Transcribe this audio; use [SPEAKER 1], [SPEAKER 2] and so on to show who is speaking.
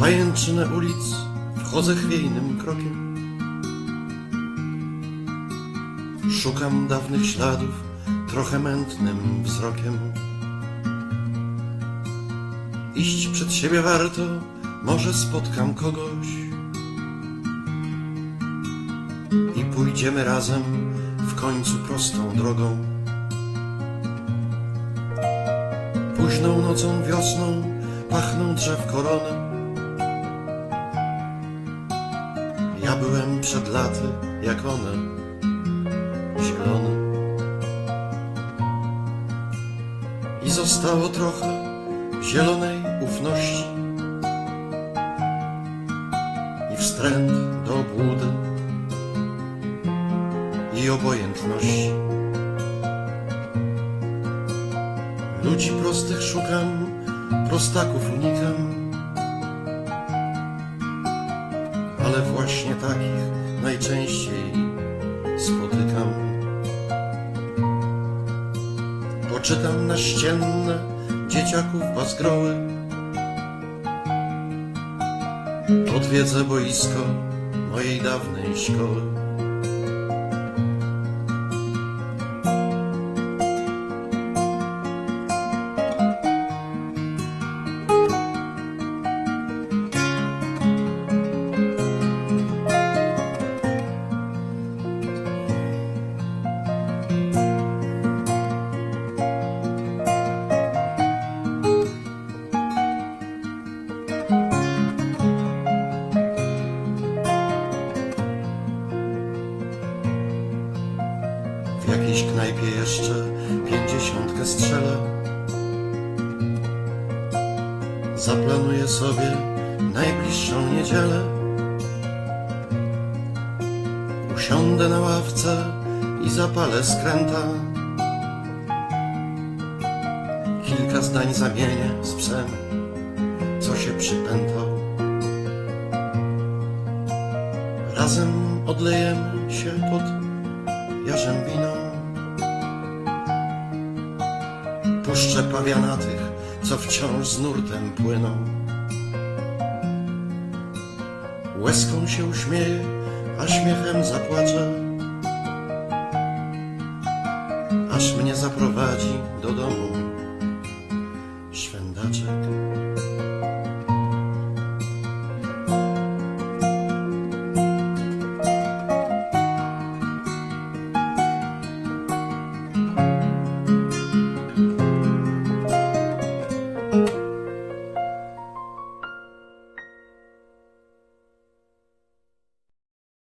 [SPEAKER 1] pajęczynę ulic wchodzę chwiejnym krokiem. Szukam dawnych śladów trochę mętnym wzrokiem. Iść przed siebie warto, może spotkam kogoś. I pójdziemy razem w końcu prostą drogą. Późną nocą wiosną pachną drzew korony. Ja byłem przed laty jak one, zielony. I zostało trochę zielonej ufności i wstręt do obłudy i obojętności. Ludzi prostych szukam, prostaków unikam, ale właśnie takich najczęściej spotykam. Poczytam naścienne dzieciaków bazgroły, odwiedzę boisko mojej dawnej szkoły. W jakiejś knajpie jeszcze pięćdziesiątkę strzelę. Zaplanuję sobie najbliższą niedzielę. Usiądę na ławce i zapalę skręta. Kilka zdań zamienię z psem, co się przypętał. Razem odlejemy się pod jarzębiną. Puszczę pawiana tych, co wciąż z nurtem płyną. Łezką się uśmieje, a śmiechem zapłaczę. Aż mnie zaprowadzi do domu szwędaczek.